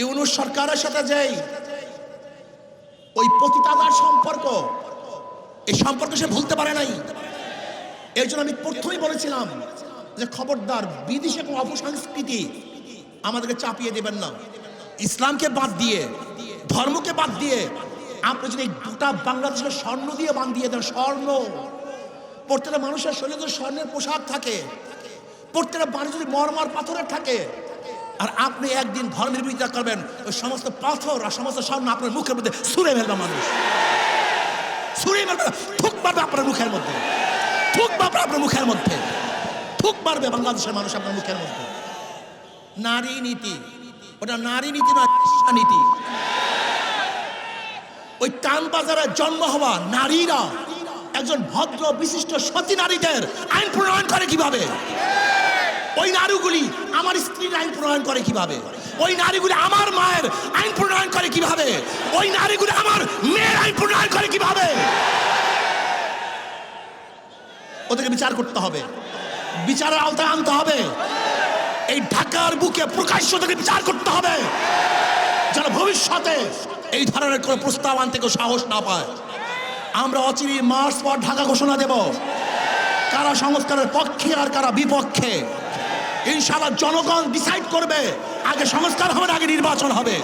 ইউনুস সরকারের সাথে যেই ওই পতিতাদার সম্পর্ক, এই সম্পর্ক সে ভুলতে পারে নাই। এই জন্য আমি প্রথমেই বলেছিলাম যে খবরদার বিদেশে কোনো অপসংস্কৃতি আমাদেরকে চাপিয়ে দেবেন না। ইসলামকে বাদ দিয়ে, ধর্মকে বাদ দিয়ে আপনি যদি গোটা বাংলাদেশকে স্বর্ণ দিয়ে বান দিয়ে দেন, স্বর্ণ। প্রত্যেকটা মানুষের শরীরে স্বর্ণের পোশাক থাকে, প্রত্যেকটা বাড়ি যদি মরমার পাথরের থাকে আর আপনি একদিন ধর্মের বিরোধিতা করবেন, ওই সমস্ত পাথর আর সমস্ত স্বর্ণ আপনার মুখের মধ্যে ছুঁড়ে ফেলবে মানুষ। ছুঁড়ে মারবে থুক মারবে আপনার মুখের মধ্যে। থুক মারবে আপনার মুখের মধ্যে। থুক মারবে বাংলাদেশের মানুষ আপনার মুখের মধ্যে। নারী নীতি, ওটা নারী নীতি না নীতি। ওই টান বাজারে জন্ম হওয়া নারীরা একজন ভদ্র, বিশিষ্ট, সতী নারীদের আইন প্রণয়ন করে কীভাবে? ওই নারীগুলি আমার স্ত্রীর আইন প্রণয়ন করে কীভাবে? ওই নারীগুলি আমার মায়ের আইন প্রণয়ন করে কীভাবে? ওই নারীগুলি আমার মেয়ের আইন প্রণয়ন করে কীভাবে? ওদেরকে বিচার করতে হবে। বিচারের আওতায় আনতে হবে। এই ঢাকার বুকে প্রকাশ্য থেকে বিচার করতে হবে। যেন ভবিষ্যতে এই ধরনের কোনো প্রস্তাব আনতে কেউ সাহস না পায়। আমরা অচিরি মার্চ পর ঢাকা ঘোষণা দেব। কারা সংস্কারের পক্ষে আর কারা বিপক্ষে। ইনশাআল্লাহ জনগণ ডিসাইড করবে। আগে সংস্কার হবে আগে নির্বাচন হবে।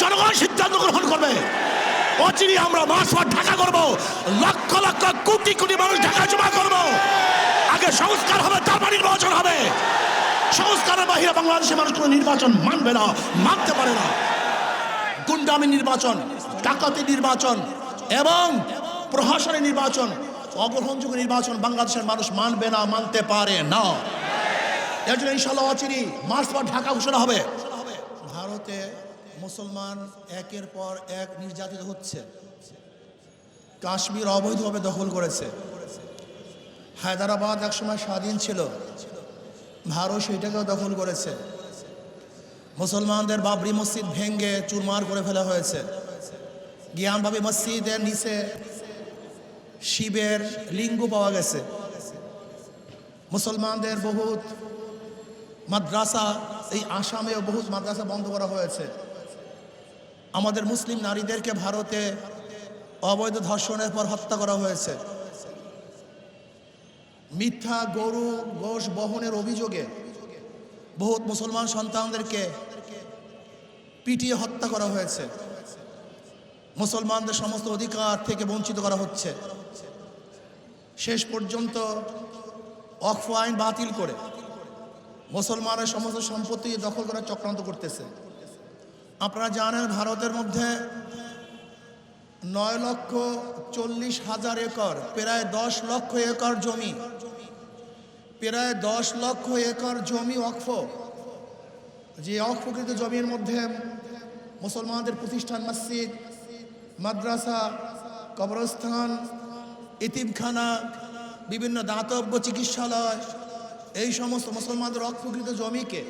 জনগণ সিদ্ধান্ত গ্রহণ করবে। অচিরি আমরা মার্চ পর ঢাকা করব, লক্ষ লক্ষ কোটি কোটি মানুষ ঢাকা জমা করব। আগে সংস্কার হবে, তারপর নির্বাচন হবে। সংস্কারের বাহিরে বাংলাদেশের মানুষ কোনো নির্বাচন মানবে না, মানতে পারে না। গুন্ডামি নির্বাচন, ডাকাতি নির্বাচন এবং প্রহসনের নির্বাচন, অগ্রহণযোগ্য নির্বাচন বাংলাদেশের মানুষ মানবে না, মানতে পারে না। এর জন্য ইনশাল্লাহ অচিরি মার্চ পর ঢাকা ঘোষণা হবে। ভারতে মুসলমান একের পর এক নির্যাতিত হচ্ছে। কাশ্মীর অবৈধভাবে দখল করেছে। হায়দ্রাবাদ একসময় স্বাধীন ছিল। ভারত সেইটাকেও দখল করেছে। মুসলমানদের বাবরি মসজিদ ভেঙ্গে চুরমার করে ফেলা হয়েছে। জ্ঞানভাবে মসজিদের নিচে শিবের লিঙ্গ পাওয়া গেছে। মুসলমানদের বহুত মাদ্রাসা, এই আসামেও বহুত মাদ্রাসা বন্ধ করা হয়েছে। আমাদের মুসলিম নারীদেরকে ভারতে অবৈধ ধর্ষণের পর হত্যা করা হয়েছে। মিথ্যা, গরু গোষ বহনের অভিযোগে বহুত মুসলমান সন্তানদেরকে পিটিয়ে হত্যা করা হয়েছে। মুসলমানদের সমস্ত অধিকার থেকে বঞ্চিত করা হচ্ছে। শেষ পর্যন্ত অক্ফ আইন বাতিল করে মুসলমানের সমস্ত সম্পত্তি দখল করার চক্রান্ত করতেছে। আপনারা জানেন ভারতের মধ্যে নয় লক্ষ চল্লিশ হাজার একর, প্রায় দশ লক্ষ একর জমি, প্রায় দশ লক্ষ একর জমি অক্ফ যে অক্ফকৃত জমির মধ্যে মুসলমানদের প্রতিষ্ঠান মসজিদ, মাদ্রাসা, কবরস্থান, ইতিমখানা, বিভিন্ন দাতব্য চিকিৎসালয় এই সমস্ত মুসলমানদের অক্ফকৃত জমিকে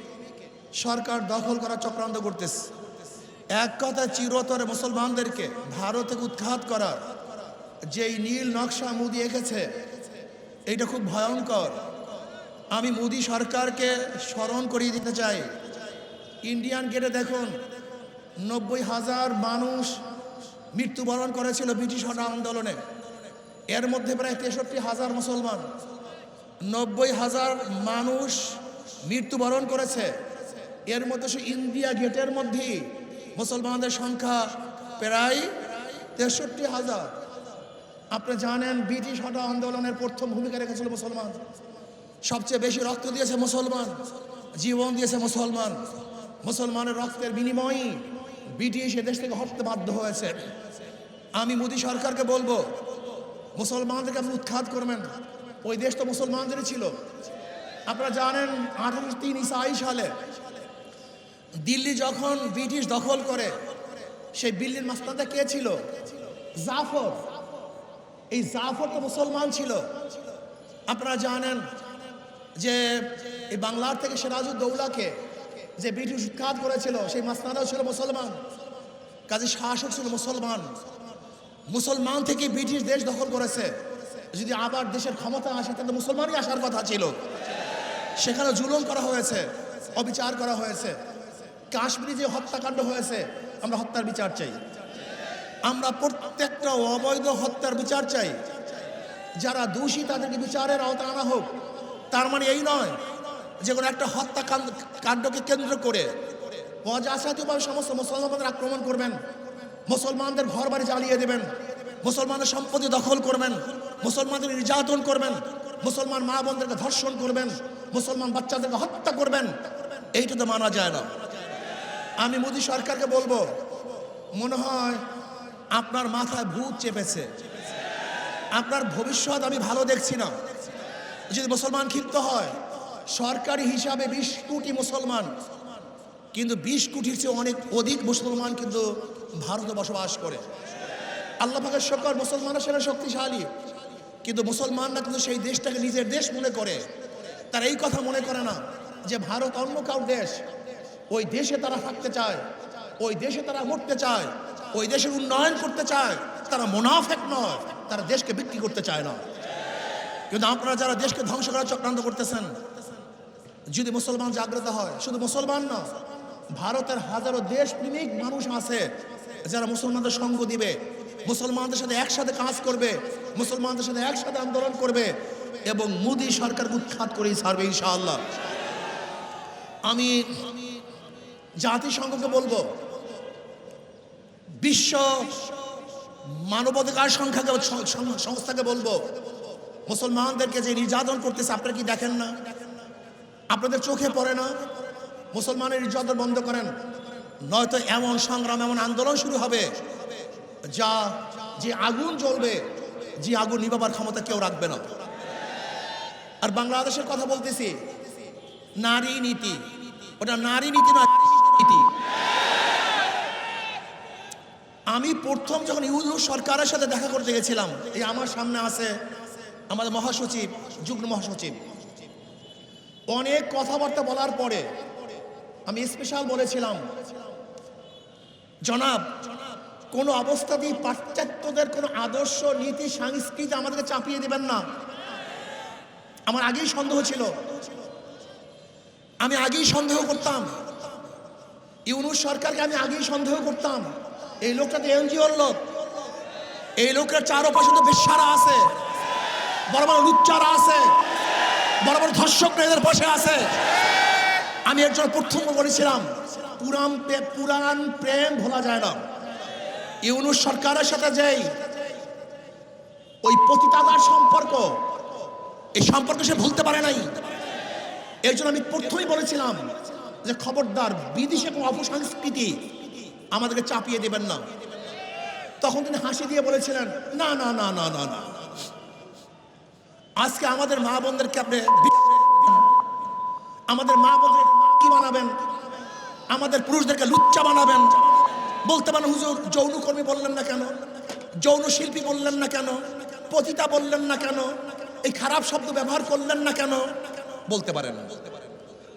সরকার দখল করার চক্রান্ত করতেছে। এক কথা চিরতরে মুসলমানদেরকে ভারত উৎখাত করার যেই নীল নকশা মুদি এঁকেছে, এইটা খুব ভয়ঙ্কর। আমি মোদি সরকারকে স্মরণ করিয়ে দিতে চাই। ইন্ডিয়ান গেটে দেখুন, নব্বই হাজার মানুষ মৃত্যুবরণ করেছিল ব্রিটিশ হটা আন্দোলনে। এর মধ্যে প্রায় তেষট্টি হাজার মুসলমান নব্বই হাজার মানুষ মৃত্যুবরণ করেছে। এর মধ্যে সে ইন্ডিয়া গেটের মধ্যেই মুসলমানদের সংখ্যা প্রায় তেষট্টি হাজার। আপনি জানেন, ব্রিটিশ হটা আন্দোলনের প্রথম ভূমিকা রেখেছিল মুসলমান। সবচেয়ে বেশি রক্ত দিয়েছে মুসলমান, জীবন দিয়েছে মুসলমান। মুসলমানের রক্তের বিনিময়ই ব্রিটিশ এ দেশ থেকে হটতে বাধ্য হয়েছে। আমি মোদী সরকারকে বলব, মুসলমানদেরকে আপনি উৎখাত করবেন ওই দেশ তো মুসলমানদেরই ছিল। আপনারা জানেন আঠারোশো তিন ইসাই সালে দিল্লি যখন ব্রিটিশ দখল করে, সেই দিল্লির মাস্তানটা কে ছিল? জাফর। এই জাফর তো মুসলমান ছিল। আপনারা জানেন যে এই বাংলার থেকে সিরাজউদ্দৌলাকে যে ব্রিটিশ উৎখাত করেছিল, সেই মাস্তানাও ছিল মুসলমান। কাজে শাসক ছিল মুসলমান। মুসলমান থেকে ব্রিটিশ দেশ দখল করেছে। যদি আবার দেশের ক্ষমতা আসে, তাহলে মুসলমানই আসার কথা ছিল। সেখানে জুলুম করা হয়েছে, অবিচার করা হয়েছে। কাশ্মীরে যে হত্যাকাণ্ড হয়েছে, আমরা হত্যার বিচার চাই। আমরা প্রত্যেকটা অবৈধ হত্যার বিচার চাই। যারা দোষী, তাদেরকে বিচারের আওতায় আনা হোক। তার মানে এই নয় যে কোনো একটা হত্যাকাণ্ড, কাণ্ডকে কেন্দ্র করে অজাসাতীয়ভাবে সমস্ত মুসলমানদের আক্রমণ করবেন। মুসলমানদের ঘর বাড়ি জ্বালিয়ে দেবেন। মুসলমানের সম্পত্তি দখল করবেন। মুসলমানদের নির্যাতন করবেন, মুসলমান মা বোনদেরকে ধর্ষণ করবেন, মুসলমান বাচ্চাদেরকে হত্যা করবেন, এইটা তো মানা যায় না। আমি মোদী সরকারকে বলব, মনে হয় আপনার মাথায় ভূত চেপেছে। আপনার ভবিষ্যৎ আমি ভালো দেখছি না। যদি মুসলমান ক্ষিপ্ত হয়, সরকারি হিসাবে বিশ কোটি মুসলমান, কিন্তু বিশ কোটির চেয়ে অনেক অধিক মুসলমান কিন্তু ভারতে বসবাস করে। আল্লাহ পাকের সরকার মুসলমানের সেটা শক্তিশালী। কিন্তু মুসলমানরা কিন্তু সেই দেশটাকে নিজের দেশ মনে করে। তারা এই কথা মনে করে না যে ভারত অন্য কাউ দেশ। ওই দেশে তারা থাকতে চায়, ওই দেশে তারা মরতে চায়, ওই দেশের উন্নয়ন করতে চায়। তারা মোনাফেক নয়, তারা দেশকে বিক্রি করতে চায় না। কিন্তু আপনারা যারা দেশকে ধ্বংস করার চক্রান্ত করতেছেন, যদি মুসলমান জাগ্রত হয়, শুধু মুসলমান না, ভারতের হাজারো দেশ প্রেমিক মানুষ আছে যারা মুসলমানদের সঙ্গ দিবে। মুসলমানদের সাথে একসাথে কাজ করবে, মুসলমানদের সাথে একসাথে আন্দোলন করবে এবং মোদী সরকার উৎখাত করেই ছাড়বে ইনশাআল্লাহ। আমি জাতিসংঘকে বলব, বিশ্ব মানবাধিকার সংখ্যাকে, সংস্থাকে বলব, মুসলমানদেরকে যে নির্যাতন করতেছে, আপনারা কি দেখেন না? আপনাদের চোখে পড়ে না? মুসলমানের নির্যাতন বন্ধ করেন, নয়তো এমন সংগ্রাম, এমন আন্দোলন শুরু হবে যা, যে আগুন জ্বলবে, যে আগুন নিবাবার ক্ষমতা কেউ রাখবে না। আর বাংলাদেশের কথা বলতেছি, নারী নীতি। ওটা নারী নীতি নয় নীতি। আমি প্রথম যখন ইউনু সরকারের সাথে দেখা করতে গেছিলাম, এই আমার সামনে আছে আমাদের মহাসচিব, যুগ্ম মহাসচিব। অনেক কথাবার্তা বলার পরে আমি স্পেশাল বলেছিলাম, জনাব কোন অবস্থাতেই পাশ্চাত্যদের কোনো আদর্শ, নীতি, সংস্কৃতি আমাদেরকে চাপিয়ে দিবেন না। আমার আগেই সন্দেহ ছিল। আমি আগেই সন্দেহ করতাম। ইউনুস সরকারকে আমি আগেই সন্দেহ করতাম। এই লোকটা তো এনজিওর লোক। এই লোকের চারপাশে তো বেশ্যারা আছে। বড় বড় লুচ্চারা আছে। বড় বড় ধর্ষক এদের বসে আছে। আমি একজন প্রথম বলেছিলাম, পুরাণ প্রে- পুরাণ প্রেম ভোলা যায় না। ইউনুস সরকারের সাথে যেই ওই পতিতাদার সম্পর্ক, এই সম্পর্ক সে ভুলতে পারে নাই। এর জন্য আমি প্রথমেই বলেছিলাম যে খবরদার বিদেশে কোনো অপসংস্কৃতি আমাদেরকে চাপিয়ে দেবেন না। তখন তিনি হাসি দিয়ে বলেছিলেন, না না না না না না। আজকে আমাদের মা বোনদেরকে আপনি আমাদের মা বোনদের কি বানাবেন? আমাদের পুরুষদেরকে লুচ্চা বানাবেন? বলতে পারেন, হুজুর, যৌনকর্মী বললেন না কেন? যৌন শিল্পী বললেন না কেন? পতিতা বললেন না কেন? এই খারাপ শব্দ ব্যবহার করলেন না কেন? বলতে পারেন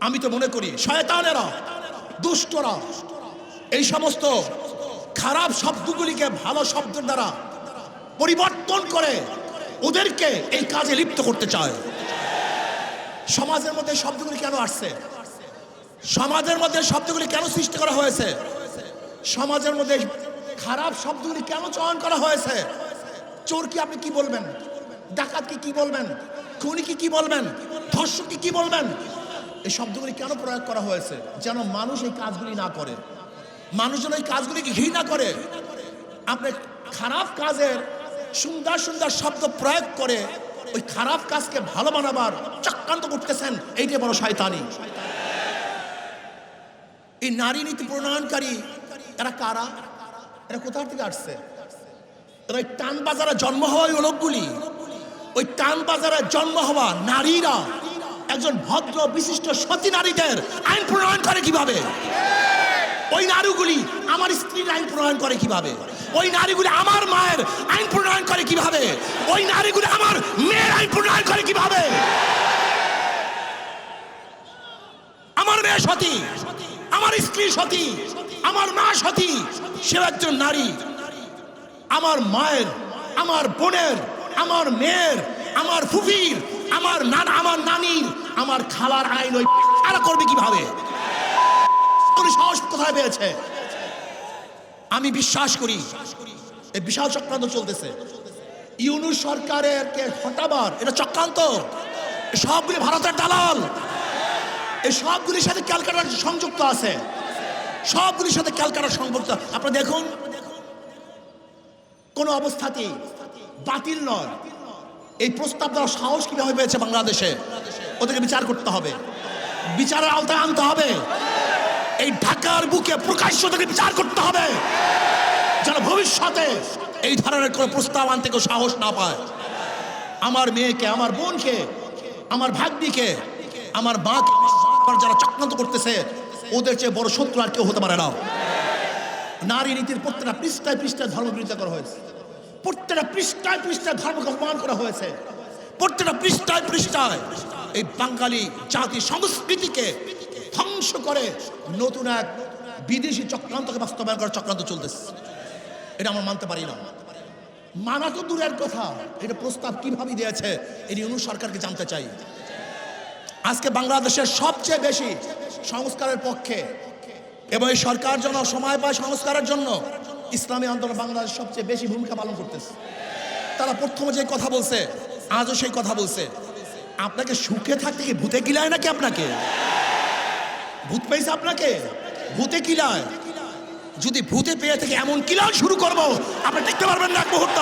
আমি তো মনে করি, শয়তানেরা, দুষ্টরা, এই সমস্ত খারাপ শব্দগুলিকে ভালো শব্দের দ্বারা পরিবর্তন করে ওদেরকে এই কাজে লিপ্ত করতে চায়। সমাজের মধ্যে শব্দগুলি কেন আসছে? সমাজের মধ্যে শব্দগুলি কেন সৃষ্টি করা হয়েছে? সমাজের মধ্যে খারাপ শব্দগুলি কেন চয়ন করা হয়েছে? চোর কি আপনি কি বলবেন? ডাকাত কি বলবেন? খুনি কি কি বলবেন? ধর্ষক কি বলবেন? এই শব্দগুলি কেন প্রয়োগ করা হয়েছে? যেন মানুষ এই কাজগুলি না করে। মানুষ যেন এই কাজগুলিকে ঘৃণা করে। আপনি খারাপ কাজের সুন্দর সুন্দর শব্দ প্রয়োগ করে ওই খারাপ কাজকে ভালো বানাবার চক্রান্ত করতেছেন, এইটাই বড় শয়তানি। এই নারী নীতি প্রণয়নকারী এরা কারা? এরা কোথা থেকে আসছে? ওই টান বাজারে জন্ম হওয়া ওই লোকগুলি। ওই টান বাজারে জন্ম হওয়া নারীরা একজন ভদ্র, বিশিষ্ট, সতী নারীদের আইন প্রণয়ন করে কীভাবে? ওই নারীগুলি আমার স্ত্রীর আইন প্রণয়ন করে কীভাবে? ওই নারীগুলি আমার মায়ের আইন প্রণয়ন করে কীভাবে? ওই নারীগুলি আমার মেয়ের আইন প্রণয়ন করে কীভাবে? আমার মেয়ে সতী, আমার স্ত্রী সতী আমার মা সতী সেও একজন নারী। আমার মায়ের, আমার বোনের, আমার মেয়ের, আমার ফুফির, আমার নানা, আমার নানির, আমার খালার আইন ওই তারা করবে কীভাবে? সাহস কোথায় পেয়েছে? আমি বিশ্বাস করি, এই বিশাল চক্রান্ত চলতেছে। ইউনু সরকারের কে হটাবার, এটা চক্রান্ত। সবগুলি ভারতের দালাল। এই সবগুলির সাথে ক্যালকাটার সংযুক্ত আছে। সবগুলির সাথে ক্যালকাটার সংযুক্ত। আপনারা দেখুন, কোন অবস্থাতেই বাতিল নয়। এই প্রস্তাব দেওয়ার সাহস কীভাবে পেয়েছে বাংলাদেশে? ওদেরকে বিচার করতে হবে। বিচারের আওতায় আনতে হবে। এই ঢাকার বুকে প্রকাশ্য থেকে বিচার করতে হবে। যেন ভবিষ্যতে এই ধরনের কোনো প্রস্তাব আনতে কেউ সাহস না পায়। আমার মেয়েকে, আমার বোনকে, আমার ভাগ্নিকে, আমার মাকে যারা চক্রান্ত করতেছে ওদের চেয়ে বড় শত্রু আর কেউ হতে পারে না। নারী নীতির প্রত্যেকটা পৃষ্ঠায় পৃষ্ঠায় ধর্ম বিরোধিতা করা হয়েছে। প্রত্যেকটা পৃষ্ঠায় পৃষ্ঠায় ধর্মকে অপমান করা হয়েছে। প্রত্যেকটা পৃষ্ঠায় পৃষ্ঠায় এই বাঙালি জাতি সংস্কৃতিকে ধ্বংস করে নতুন এক বিদেশি চক্রান্তকে বাস্তবায়ন করার চক্রান্ত চলতেছে। এটা আমরা মানতে পারি না। মানা তো দূরের কথা। এটা প্রস্তাব কীভাবে দিয়েছে এই ইউনু সরকারকে জানতে চাই। আজকে বাংলাদেশের সবচেয়ে বেশি সংস্কারের পক্ষে এবং এই সরকার যেন সময় পায় সংস্কারের জন্য ইসলামী আন্দোলন বাংলাদেশ সবচেয়ে বেশি ভূমিকা পালন করতেছে। তারা প্রথমে যে কথা বলছে, আজও সেই কথা বলছে। আপনাকে সুখে থাকতে কি ভূতে কিলায় নাকি আপনাকে? ভূত পেয়েছে আপনাকে? ভূতে কিলায়? যদি ভূতে পেয়ে থেকে এমন কিলান শুরু করব, আপনি দেখতে পারবেন না এক মুহূর্ত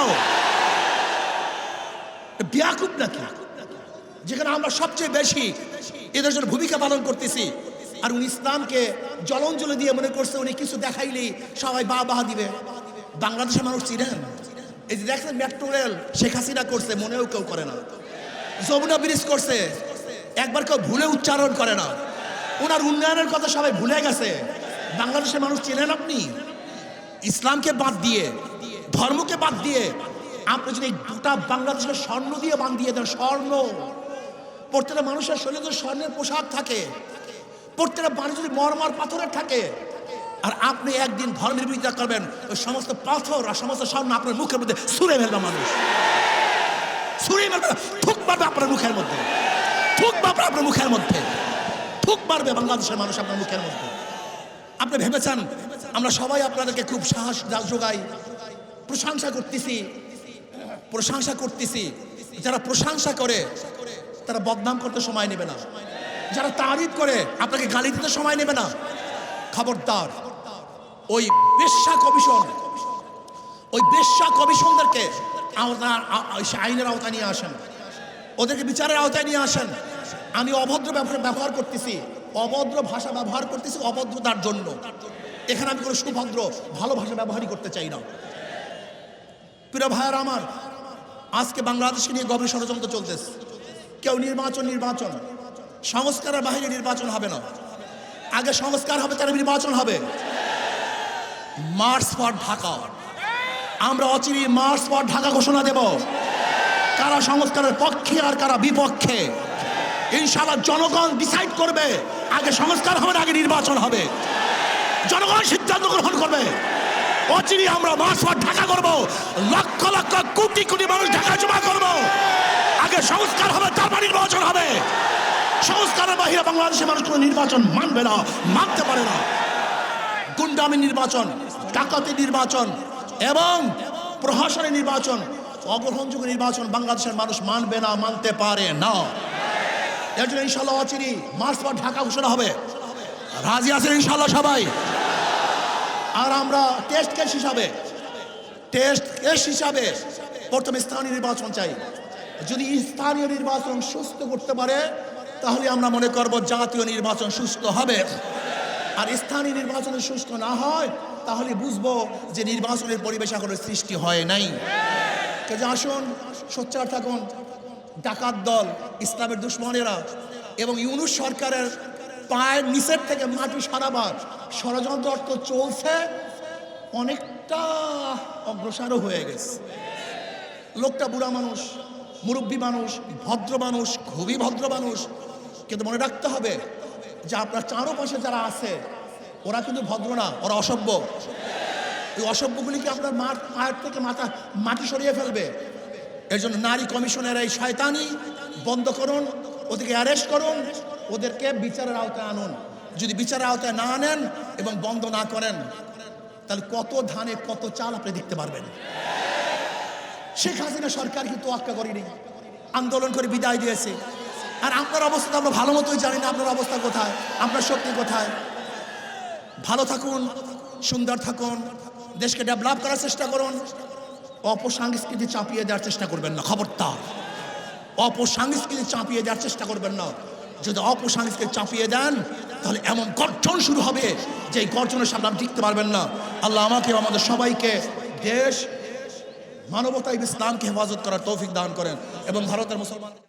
বিয়াকুব নাকি? যেখানে আমরা সবচেয়ে বেশি এদের জন্য ভূমিকা পালন করতেছি। আর উনি ইসলামকে জলঞ্জলি দিয়ে মনে করছে উনি কিছু দেখাইলেই সবাই বা বাহা দিবে। বাংলাদেশের মানুষ চিনেন এই যে দেখছেন মেট্রো রেল শেখ হাসিনা করছে, মনেও কেউ করে না। যমুনা ব্রিজ করছে, একবার কেউ ভুলে উচ্চারণ করে না। ওনার উন্নয়নের কথা সবাই ভুলে গেছে। বাংলাদেশের মানুষ চেনেন আপনি? ইসলামকে বাদ দিয়ে, ধর্মকে বাদ দিয়ে, আপনি যদি গোটা বাংলাদেশের স্বর্ণ দিয়ে বান দিয়ে দেন, স্বর্ণ। প্রত্যেকটা মানুষের শরীরে যদি স্বর্ণের পোশাক থাকে, প্রত্যেকটা মানুষ যদি মরমার পাথরের থাকে, আর আপনি একদিন ধর্মের বিরোধিতা করবেন, ওই সমস্ত পাথর আর সমস্ত স্বর্ণ আপনার মুখের মধ্যে ছুঁড়ে ফেলবে মানুষ। ছুঁড়ে মারবে থুক মারবে আপনার মুখের মধ্যে। থুক মারবে আপনার মুখের মধ্যে। থুক মারবে বাংলাদেশের মানুষ আপনার মুখের মধ্যে। আপনি ভেবেছেন, আমরা সবাই আপনাদেরকে খুব সাহস যোগাই। প্রশংসা করতেছি প্রশংসা করতেছি। যারা প্রশংসা করে তারা বদনাম করতে সময় নেবে না। যারা তারিফ করে, আপনাকে গালি দিতে সময় নেবে না। খবরদার, ওই বেশ্যা কমিশন, ওই বেশ্যা কমিশনদেরকে আইনের আওতায় নিয়ে আসেন। ওদেরকে বিচারের আওতায় নিয়ে আসেন। আমি অভদ্র ব্যবহার করতেছি। অভদ্র ভাষা ব্যবহার করতেছি অভদ্রতার জন্য। এখানে আমি কোনো সুভদ্র, ভালো ভাষা ব্যবহারই করতে চাই না। প্রিয় ভাইয়ার আমার, আজকে বাংলাদেশকে নিয়ে গভীর ষড়যন্ত্র চলতেছে। কেউ নির্বাচন নির্বাচন। সংস্কারের বাহিরে নির্বাচন হবে না। আগে সংস্কার হবে তার নির্বাচন হবে। March for Dhaka. আমরা অচিরি মার্চ ফর ঢাকা ঘোষণা দেব। কারা সংস্কারের পক্ষে আর কারা বিপক্ষে। ইনশাআল্লাহ জনগণ ডিসাইড করবে, আগে সংস্কার হবে আগে নির্বাচন হবে। জনগণ সিদ্ধান্ত গ্রহণ করবে। অচিরি আমরা মার্চ ফর ঢাকা করব। লক্ষ লক্ষ কোটি কোটি মানুষ ঢাকা জমা করব। আগে সংস্কার হবে, তারপর নির্বাচন হবে। সংস্কারের বাহিরে বাংলাদেশের মানুষ কোনো নির্বাচন মানবে না, মানতে পারে না। গুন্ডামি নির্বাচন, ডাকাতি নির্বাচন এবং প্রহসনের নির্বাচন অগ্রহণযোগ্য নির্বাচন বাংলাদেশের মানুষ মানবে না, মানতে পারে না। এর জন্য ইনশাল্লাহ অচিরি মার্চ পর ঢাকা ঘোষণা হবে। রাজি আছেন ইনশাল্লাহ সবাই? আর আমরা টেস্ট কেস হিসাবে টেস্ট কেস হিসাবে প্রথমে স্থানীয় নির্বাচন চাই। যদি স্থানীয় নির্বাচন সুস্থ করতে পারে, তাহলে আমরা মনে করব জাতীয় নির্বাচন সুস্থ হবে। আর স্থানীয় নির্বাচন সুস্থ না হয়, তাহলে বুঝব যে নির্বাচনের পরিবেশ এখনও সৃষ্টি হয় নাই। কাজে আসুন, সোচ্চার থাকুন, ডাকাত দল, ইসলামের দুশ্মনেরা এবং ইউনুস সরকারের পায়ের নিচের থেকে মাটি সারাবার ষড়যন্ত্র অর্থ চলছে, অনেকটা অগ্রসরও হয়ে গেছে। লোকটা বুড়া মানুষ মুরব্বী মানুষ, ভদ্র মানুষ, খুবই ভদ্র মানুষ। কিন্তু মনে রাখতে হবে যে আপনার চারোপাশে যারা আছে, ওরা কিন্তু ভদ্র না, ওরা অসভ্য। এই অসভ্যগুলিকে আপনার মার, পায়ের থেকে মাথা, মাটি সরিয়ে ফেলবে। এর জন্য নারী কমিশনের এই শয়তানি বন্ধ করুন, ওদেরকে অ্যারেস্ট করুন, ওদেরকে বিচারের আওতায় আনুন। যদি বিচারের আওতায় না আনেন এবং বন্ধ না করেন, তাহলে কত ধানে কত চাল আপনি দেখতে পারবেন। শেখ হাসিনা সরকার কিন্তু আক্কা করেনি। আন্দোলন করে বিদায় দিয়েছে। আর আপনার অবস্থা আমরা ভালো মতোই জানি না, আপনার অবস্থা কোথায়, আপনার শক্তি কোথায়। ভালো থাকুন, সুন্দর থাকুন, দেশকে ডেভেলপ করার চেষ্টা করুন। অপসংস্কৃতি চাপিয়ে দেওয়ার চেষ্টা করবেন না, খবরদার। অপসংস্কৃতি চাপিয়ে দেওয়ার চেষ্টা করবেন না। যদি অপসংস্কৃতি চাপিয়ে দেন, তাহলে এমন গর্জন শুরু হবে যে গর্জনের সামনে আপনি টিকতে পারবেন না। আল্লাহ আমাকে আমাদের সবাইকে দেশ মানবতা ইসলামকে হেফাজত করার তৌফিক দান করেন এবং ভারতের মুসলমান